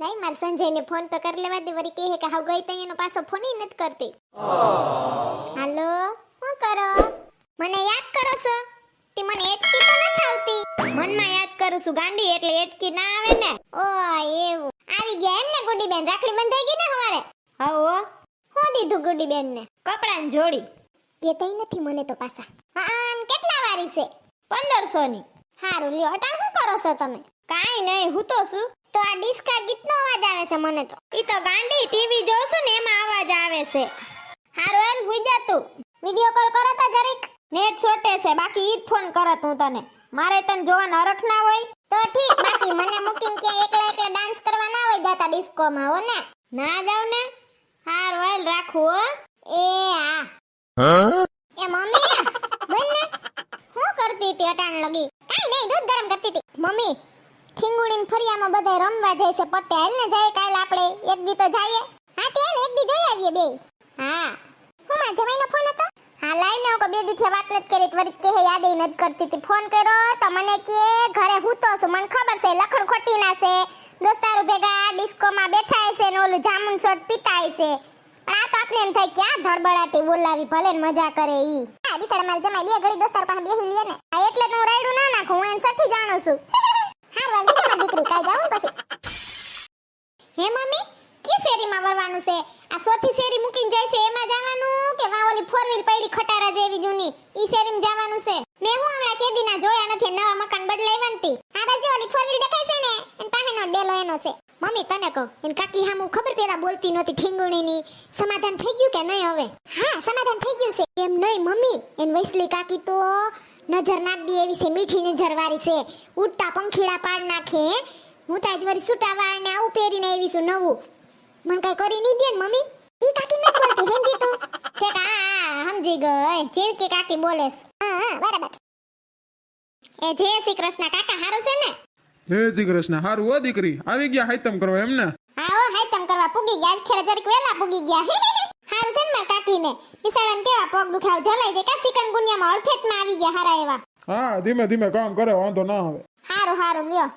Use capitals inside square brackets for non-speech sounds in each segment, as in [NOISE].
લાઈ માર સંજયને ફોન તો કરી લેવા દે. વરી કહે કે હાવ ગઈ તઈ એનો પાછો ફોન ઈ નથી કરતી. હાલો શું કરો? મને યાદ કરો છો? તે મને એટકી તો નથી આવતી. મનમાં યાદ કરું છું ગાંડી એટલે એટકી ના આવે ને. ઓ એવું. આવી ગયા એમ ને ગુડી બેન રાખડી બંધાઈ ગઈ ને હવારે? હવો હું. દીધું ગુડી બેન ને કપડાં જોડી. કેતાઈ નથી મને તો પાછા. હા કેટલા વારી છે? પંદરસો ની હારું લ્યો અટાણ શું કરો છો તમે? કાઈ નહીં હું તો શું તો આ ડિસ્કા ગીતનો અવાજ આવે છે મને તો. ઈ તો ગાંડી ટીવી જોશું ને એમાં અવાજ આવે છે. હારું હાલ હુઈ જા તું. વિડિયો કોલ કરો તો જરીક. નેટ છોટે છે બાકી ઈ જ ફોન કરત હું તને. મારે તને જોવાનો અરખ ના હોય. તો ઠીક બાકી મને મૂકીને ક્યાં એકલા એકલા ડાન્સ કરવા ના હોય જાતા ડિસ્કોમાં હો ને? ના જાવ ને? હારું હાલ રાખું હો. એ હા? એ મમ્મી બોલ ને. શું કરતી હતી અટાણ લગી. કાઈ નહીં દૂધ ગરમ કરતી હતી. મમ્મી ખીંગુડીન ફરિયામાં બધાય રમવા જાય છે. હાલ ને જાય કાલ આપણે. એક દી તો જઈએ. હા, તે એક દી જઈ આવીએ બે. હા. હું માં જમાઈનો ફોન હતો? હા લાઈવ ને, હું બે દીથી વાત નથી કરી. વળી કે યાદ નથી કરતી. તી ફોન કર્યો તો મને કે, ઘરે હૂતો છું. મને ખબર છે, લખણ ખોટી ના છે. દોસ્તારો ભેગા ડિસ્કોમાં બેઠા છે ને ઓલું જામુન શોટ પીતાય છે. આ તો આપણે એમ થાય ક્યાં ધડબડાટી બોલાવી, ભલે મજા કરે ઈ. હા, બિચારા મારા જમાઈ બે ઘડી દોસ્તાર પાસે બેહી લે ને. આ એટલે તો હું રાયડું ના નાખું, હું એને સઠી જાણું છું. [LAUGHS] હાર વાલ મારી દીકરી કાઈ જાઉં પછી. હે, મમ્મી? કી શેરીમાં વળવાનું છે? આ સોથી શેરી મૂકીને જાય છે, એમાં જવાનું કે વા ફોર વ્હીલ પડી ખટારા જેવી જૂની? ઈ શેરીમાં જવાનું છે. મેં હું હમણાં કેદીના જોયા નથી, નવા મકાન બદલાવ્યા નથી આ બાજુ ઓલી ફોર વ્હીલ દેખાય છે ને? એન પાહેનો ડેલો એનો છે. મમ્મી, તને કહું, એન કાકી હામુ ખબર પેલા બોલતી નહોતી ઠીંગુણીની. સમાધાન થઈ ગયું કે નહીં હવે? હા, સમાધાન થઈ ગયું છે. એમ નહીં, મમ્મી. એન વૈસલી કાકી તો નજર નાખ બી એવી છે મીઠી નજર વાળી છે. ઉડતા પંખીડા પાડ નાખે. હું તાજ વરી છૂટા વાળ ને આવું પહેરીને આવી છું નવું. મને કઈ કરી નહીં દે ને મમ્મી. ઈ કાકી નથી બોલતી સમજી તું. કે આ સમજી ગઈ. ચીરકી કાકી બોલે હા બરાબર. એ જય શ્રી કૃષ્ણ કાકા હારું છે ને? જય શ્રી કૃષ્ણ હારું હો દીકરી. આવી ગયા હાઈતમ કરવા એમ ને? હા હાઈતમ કરવા. પૂગી ગયા આજ ખેરે જરીક વેલા પૂગી ગયા. [LAUGHS] હારું છે ને માર કાકીને બિચારાને કેવા પગ દુખાવ જલાઈ જાય. કા સિકનગુનિયામાં અડફેટમાં આવી ગયા હારા એવા. હા ધીમે ધીમે કામ કરે વાંધો ના આવે. હારું હારું લ્યો.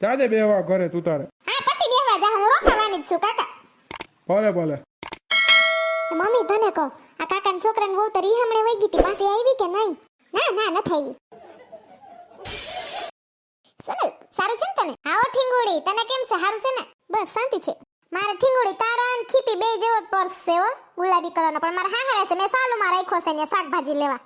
જાજે બેવા ઘરે તું તારે. હા પછી બેહવા જા હું રોકાવાની જ છું કાકા. ભલે ભલે. મમ્મી તને કહો આ કાકાના છોકરાને વહુ તો રીહામણે વઈ ગઈ હતી પાસે આવી કે નહીં? ના ના નથી આવી. સોનલ સારું છે ને તને? આવો ઠીંગોડી તને કેમ છે? સારું છે ને? બસ શાંતિ છે. મારે ઠીંગુડી, તારા ખીપી બે જેવો જ પર્સ છે હો, ગુલાબી કલરનો. પણ મારા હાહરા છે મેં સાલુમાં રાખ્યો છે ને શાકભાજી લેવા.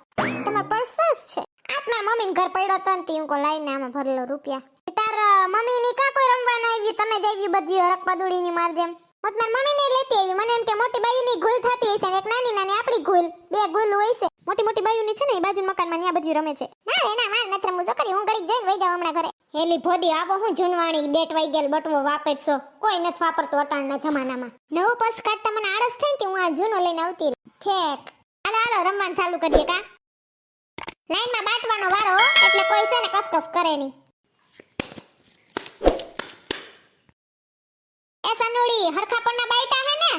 તમારો પર્સ છે. આજ મારા મમ્મીને ઘર પડ્યો તો ને હું કો આમાં ભરેલો રૂપિયા. તાર મમ્મી ની કા કોઈ રમવાના આવી તમે જ બધી રકપદુડી ની માર જેમ. મત માર મમ્મી ને લેતી આવી મને એમ કે મોટી બાયુ ની ગુલ થતી હશે ને, એક નાની નાની આપણી ગુલ બે ગુલ હોય છે. મોટી મોટી બાયુ ની છે ને એ બાજુ મકાનમાં ન્યા બધું રમે છે. ના એના માર નથી રમવું. જો કરી હું ઘડીક જઈને વઈ જાવ હમણાં ઘરે. હેલી ભોદી આપો હું જૂનવાણી ડેટ વાઈ ગયેલ બટવો વાપરશો. કોઈ નથી વાપરતો અટાણના જમાનામાં. નવું પર્સ કાઢતા મને આળસ થઈ ને હું આ જૂનો લઈને આવતી. ઠેક. હાલો હાલો, રમવાનું ચાલુ કરીએ કા? લાઈનમાં બાટવાનો વારો એટલે કોઈ છે ને કસકસ કરે નહીં. એ સનુડી, હરખા પરના બાઈટા હે ને?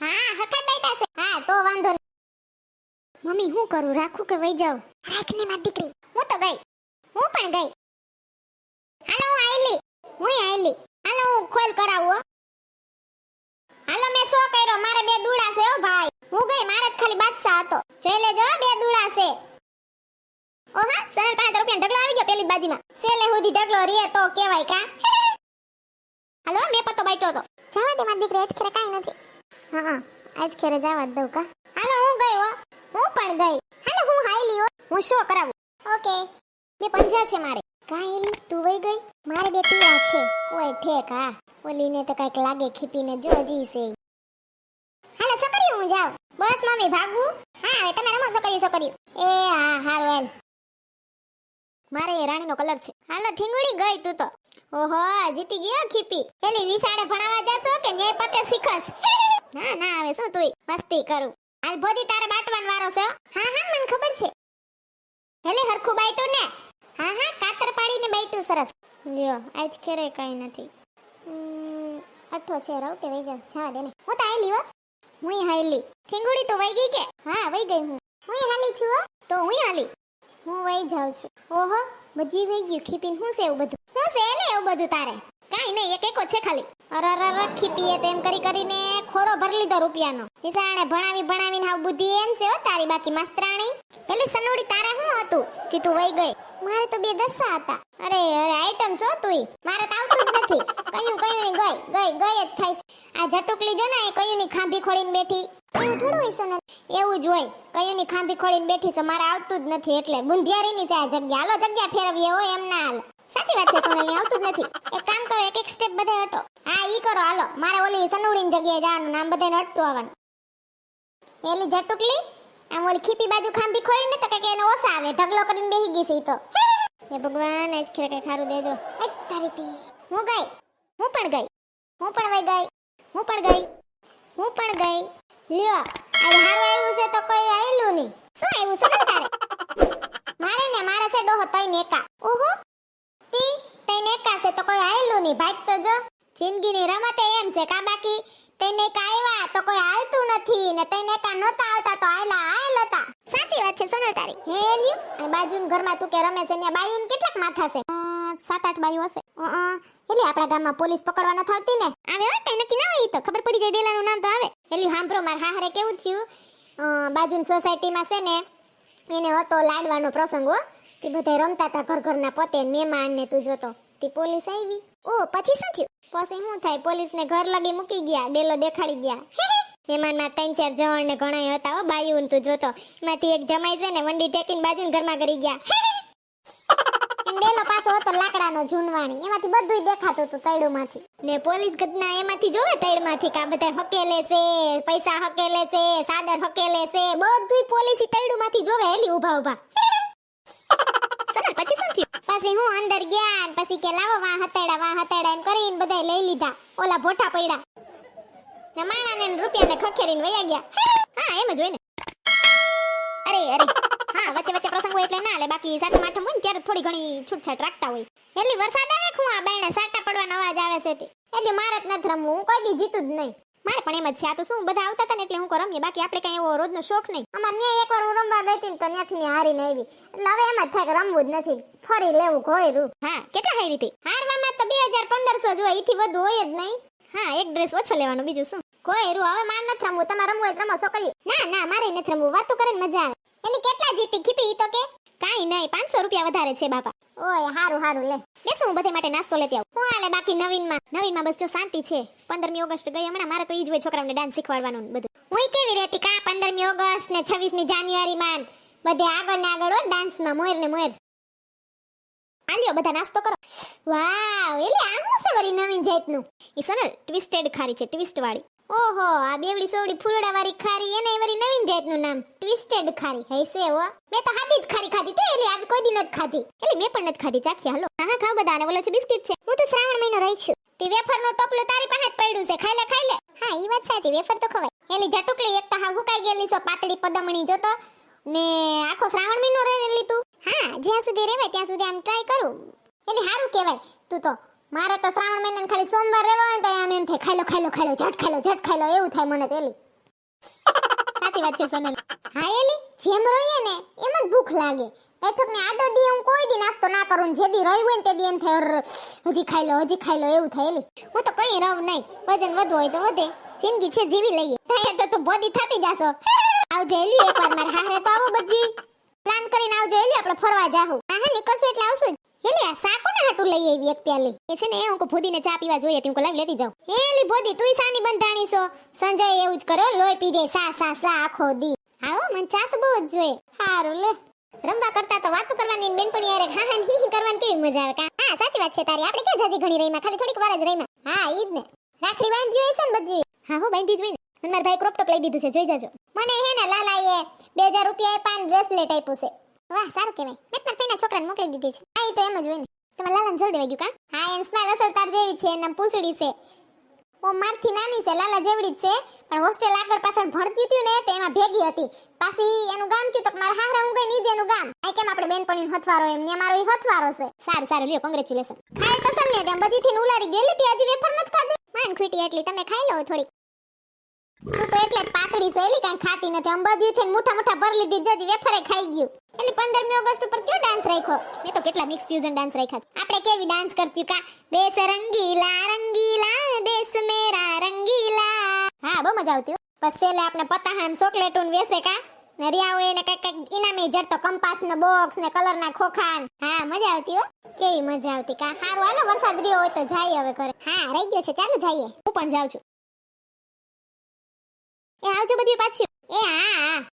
હા, હરખા બાઈટા છે. હા, તો વાંધો નહીં. મમ્મી, હું કરું? રાખું કે વઈ જાઉં? રાખ ને મારી દીકરી. હું તો ગઈ. હું પણ ગઈ. હાલો, હું આયલી. હું આયલી. હાલો, હું ખોલ કરાવું હાલો, મેં શો કર્યો? મારે બે દૂડા છે, હો, ભાઈ. હું ગઈ, મારે જ ખાલી બાદશાહ હતો. જોઈ લેજો બે દૂડા છે. ઓહા સનલ પાંચ રૂપિયા ઢગલો આવી ગયો પેલી બાજીમાં. સેલે હુધી ઢગલો રે તો કેવાય કા? [LAUGHS] હાલો મેં પતો બાઈટો તો જવા દે, મારી દીકરી આજ ખેરે નથી. હા હા, આજ ખેરે જવા દઉં કા? હાલો, હું ગઈ, હો. હું પણ ગઈ. હાલો, હું હાઈલી હો. હું શો કરાવું? ઓકે, બે પંજા છે મારે. કાંઈ તું વઈ ગઈ? મારે બે પીળા છે. ઓય, ઠેક, હા. ઓલીને તો કંઈક લાગે, ખીપીને જો, હજી છે. હાલો સકરી હું જાઉં. બસ, મમ્મી ભાગવું હા, હવે તમે રમો સકરી સકરી એ, હા, હારું, એમ. મારે એ રાણીનો કલર છે. હાલો, ઠીંગુડી ગઈ તું તો. ઓહો, જીતી ગયો ખીપી. પેલી નિશાળે ભણાવવા જાશો કે ન્યાય પતે શીખસ? [LAUGHS] ના ના, હવે શું તું મસ્તી કરું. હાલ, ભોદી તારે બાટવાનો વારો છે, હા. હા મને ખબર છે. હેલે, હરખું બાઈટું ને. હા હા બાઈટું સરસ. લ્યો, આજ ખેરે કઈ નથી. અઠો છે રાવતે વઈ જાવ જવા ને. હું તો આયલી હો. હું હાયલી. ઠીંગુડી તો વઈ ગઈ કે? હા, વઈ ગઈ હું. હું હાલી છું હો. તો હું હાલી હું વઈ જાઉં છું. ઓહો બજી વઈ ગયું. ખીપીન શું છે એવું બધું? શું છે લે એવું બધું તારે? કાઈ નહીં એક એકો છે ખાલી. અરે અરે અરે ખીપીએ તો એમ કરી કરીને ખોરો ભરી લીધો રૂપિયાનો. નિશાણે ભણાવી, ભણાવીને હાવ બુદ્ધિ એમ છે તારી બાકી માસ્તરાણી. પેલી સનુડી તારે શું હતું? કે તું વઈ ગઈ. મારે તો બે દસા હતા. અરે અરે આઈટમ છો તુંય? મારે તો આવતું જ નથી. કયું કયું ની ગઈ ગઈ ગઈ જ થાય આ જટુકલી જો ને, એ કયું ની ખાંભી ખોડીને બેઠી. એવું થોડું હોય સોનલ એવું જ હોય. કયું ની ખાંભી ખોડીને બેઠી છે, મારે આવતું જ નથી. એટલે બુંધિયારી ની છે આ જગ્યા. હાલો, જગ્યા ફેરવીએ હોય એમ ના હાલ. સાચી વાત છે સોનલ આવતું જ નથી. એક કામ કરો, એક એક સ્ટેપ બધે હટો. હા, ઈ કરો, હાલો. મારે ઓલી સનુડીની જગ્યાએ જવાનું નામ બધાને હટતું આવવાનું. એલી જટુકલી આમ ઓલી ખીપી બાજુ ખાંભી ખોડીને તો કે એને ઓસા આવે. ઢગલો કરીને બેહી ગઈ છે તો. હે ભગવાન, આજ ખરે કઈ ખારું દેજો. અટ તારી તી. હું ગઈ? હું પણ ગઈ. હું પણ વઈ ગઈ. હું પણ ગઈ. હું પણ ગઈ. લ્યો આજે હારું આવ્યું છે તો કોઈ આવેલું નહીં. શું આવ્યું છે? તારે મારે ને મારે છે ડોહો તઈ નેકા ઓહો તી કાસે તો કોઈ આયેલું નહીં. ભાગ તો જો જિંદગીની રમત એમ છે કા બાકી? તઈને કાયવા તો કોઈ હાલતું નથી ને તઈને કા નહોતા આવતા તો આયલા આયલ હતા. સાચી વાત છે સોનલ તારી. હે લ્યુ. અને બાજુન ઘરમાં તું કે રમે છે ને બાયુન કેટલાક માથા છે? સાત આઠ બાયુ હશે. એટલે આપણા ગામમાં પોલીસ પકડવા ન થતી ને? આવે હો કઈ નક્કી ના હોય તો. ખબર પડી જાય ડેલાનું નામ તો આવે. એટલે હાંભળો માર હારે કેવું થયું? બાજુન સોસાયટીમાં છે ને એને હતો લાડવાનો પ્રસંગ હો. તે બધા રમતા હતા ઘર ઘરના પોતે મહેમાન ને તું જોતો. તે પોલીસ આવી ઓ, પછી શું થયું? પછી શું થાય પોલીસ ને ઘર લગી મૂકી ગયા, ડેલો દેખાડી ગયા. મહેમાનમાં ત્રણ ચાર જવાન ને ઘણા હતા, હો, બાયું તું જોતો. એમાંથી એક જમાઈ છે ને, વંડી ટેકીને બાજુના ઘરમાં કરી ગયા. ડેલો પાછો હતો લાકડાનો ઝૂનવાણી એમાંથી બધુંય દેખાતું હતું તૈડુમાંથી. ને પોલીસ ઘટના એમાંથી જોવે તૈડમાંથી કે આ બધા હકેલે છે, પૈસા હકેલે છે, સાદર હકેલે છે, બધુંય પોલીસ તૈડુમાંથી જોવે એલી શું થયું પછી હું અંદર ગયા ને પછી કે લાવો વા હતેડા વા હતેડા એમ કરીને બધાય લઈ લીધા. ઓલા ભોઠા પડ્યા. ને માણાને રૂપિયાને ખખેરીને વયા ગયા. હા, એમ જ અરે અરે. હા, વચ્ચે વચ્ચે પ્રસંગ હોય એટલે ના લે બાકી સાતમ આઠમ હોય ને ત્યારે થોડી ઘણી છૂટછાટ રાખતા હોય. એટલે વરસાદ આવે હું આ બેણે સાટા પડવાનો અવાજ આવે છે એટલે મારે જ નથી રમવું. હું કોઈ દી જીતું જ નહીં. મારે પણ એમ જ છે. આ તો શું બધા આવતા હતા ને એટલે હું રમીએ. બાકી આપણે કઈ એવો રોજનો શોખ નહીં. અમારે ન્યાય એકવાર હું રમવા ગઈ હતી ને તો ત્યાંથી ને હારીને આવી. એટલે હવે એમ જ થાય કે રમવું જ નથી. ફરી લેવું ઘોયરું. હા કેટલા હારી હતી? હારવામાં તો બે હજાર પંદરસો જો એથી વધુ હોય જ નહીં. હા એક ડ્રેસ ઓછો લેવાનો બીજું શું? કોઈ રૂ હવે માર નથી રમવું. તમારે રમવું હોય રમો છોકરીઓ. ના ના મારે નથી રમવું. વાતો કરે ને મજા આવે. એટલે કેટલા જીતી? ખીપી તો કે. કાઈ નહીં પાંચસો રૂપિયા વધારે છે બાપા. ઓય હારું હારું લે. બેસો હું બધે માટે નાસ્તો લેતી આવું? હું હાલે બાકી નવીનમાં? નવીનમાં બસ જો શાંતિ છે. પંદરમી ઓગસ્ટ ગઈ, હમણાં મારે તો ઈ જ હોય છોકરાઓને ડાન્સ શીખવાડવાનું બધું. હું કેવી રહેતી કા પંદરમી ઓગસ્ટ ને છવ્વીસમી જાન્યુઆરીમાં બધે આગળ ને આગળ હોય ડાન્સમાં મોર ને મોર. આલ્યો બધા નાસ્તો કરો. વાવ એટલે આમ છે વળી નવીન જાતનું? ઈ સોનલ ટ્વિસ્ટેડ ખારી છે ટ્વિસ્ટ વાળી. ઓહો, આ બેવડી સોવડી ફૂલડા વાળી ખારી એને વરી નવીન જાતનું નામ ટ્વિસ્ટેડ ખારી. હૈસે ઓ મેં તો હાદી જ ખારી ખાધી. તો એટલે આવી કોઈ દી નથી ખાધી. એટલે મેં પણ નથી ખાધી. ચાખી હાલો. હા ખાવ બધા ઓલા છે, બિસ્કિટ છે. હું તો શ્રાવણ મહિનો રહી છું. તે વેફર નો ટોપલો તારી પાસે જ પડ્યું છે. ખાઈ લે ખાઈ લે. હા, ઈ વાત સાચી. વેફર તો ખવાય. એલી જટુકલી એક તો હા હુકાઈ ગયેલી છો, પાતળી પદમણી જોતો. ને આખો શ્રાવણ મહિનો રહી લીધું હા, જ્યાં સુધી રહેવાય ત્યાં સુધી આમ ટ્રાય કરું. એટલે સારું કહેવાય. તું તો મારે તો શ્રાવણ મહિનાને ખાલી સોમવાર રહેવો હોય તો આમ એમ થાય ખાઈ લો ખાઈ લો ખાઈ લો ઝટ ખાઈ લો ઝટ ખાઈ લો એવું થાય મને તેલી સાચી વાત છે, સોનલ. હા, એલી, જેમ રહીએ ને એમ જ ભૂખ લાગે. બેઠક ને આડો દી હું કોઈ દી નાસ્તો ના કરું જે દી રહ્યું હોય તે દી એમ થાય હજી ખાઈ લો, હજી ખાઈ લો, એવું થાય, એલી. હું તો કઈ રહું નહીં. વજન વધુ હોય તો વધે. જિંદગી છે, જીવી લઈએ. તો તું બોડી થતી જાશો. આવજો, એલી, એકવાર મારા હારે તો આવો બધી. કરીને આવજો એલી આપણે ફરવા જાહું. હા હા, નીકળશું એટલે આવશું એલી આ સાકો કોને હાટું લઈ આવી એક પ્યાલી. એ છે ને, એ હું ભૂદીને ચા પીવા જોઈએ તું લાવી લેતી જાઉં. એલી ભૂદી તું સાની બંધાણી છો? સંજય એવું જ કરો લોહી પી જાય, સા સા સા, આખો દી. આવો મને ચા તો બહુ જ જોઈએ. સારું લે. રમવા કરતા તો વાતો કરવાની ને બેનપણી યાર હા હા હી હી કરવાની કેવી મજા આવે? કા હા, સાચી વાત છે તારી. આપણે ક્યાં જાજી ઘણી રહીમાં ખાલી થોડીક વાર જ રહીમાં હા ઈ જ ને. રાખડી બાંધી હોય છે ને બધી. હા, હો, બાંધી જ હોય ને. મારા ભાઈ ક્રોપ ટોપ લઈ દીધું છે, જોઈ જજો. મને હે ને, લાલાએ બે હજાર રૂપિયા પાન ને બ્રેસલેટ આપ્યું છે. વાહ, સારું કહેવાય. મેં તમારા ભાઈના છોકરાને મોકલી દીધી છે. હા, એ તો એમ જ હોય ને. તમારે લાલાને જલ્દી વાગ્યું કા? હા, એમ સ્માઈલ અસલ તાર જેવી છે એના પૂંછડી છે. ઓ, મારથી નાની છે, લાલા જેવડી જ છે. પણ હોસ્ટેલ આગળ પાછળ ભણતી હતી ને, તો એમાં ભેગી હતી. પાછી એનું ગામ કીધું કે મારા હારા હું ગઈ નીચે એનું ગામ. આ કેમ આપણે બેનપણીનો હથવારો એમ ને મારો એ હથવારો છે? સારું સારું, લ્યો કોંગ્રેચ્યુલેશન ખાઈ તો સલ ને તેમ બધી થી ઉલારી ગયેલી હતી, હજી વેફર નથી ખાધી. માન ખીટી એટલી, તમે ખાઈ લો થોડી તું તો એટલે પાતળી છે, એલી કાંઈ ખાતી નથી. અંબાજી થઈને મુઠા મુઠા ભરી લીધી, જજી વેફરે ખાઈ ગયું. એટલે પંદરમી ઓગસ્ટ ઉપર કયો ડાન્સ રાખ્યો? મેં તો કેટલા મિક્સ ફ્યુઝન ડાન્સ રાખ્યા. આપણે કેવી ડાન્સ કરતી કા દેશ રંગીલા રંગીલા, દેશ મેરા રંગીલા. હા, બહુ મજા આવતી છેલ્લે આપણે પતાહાન ચોકલેટું વેસે કા? ને હોય એને કંઈક કંઈક ઇનામે જડતો કંપાસ ને બોક્સ ને કલર ના ખોખાન. હા, મજા આવતી હો. કેવી મજા આવતી કા? હારું, હાલો, વરસાદ રહ્યો હોય તો જાય હવે ઘરે. હા, રહી ગયો છે. ચાલો જઈએ. હું પણ જાઉં છું. એ આવજો બધી પાછું એ હા.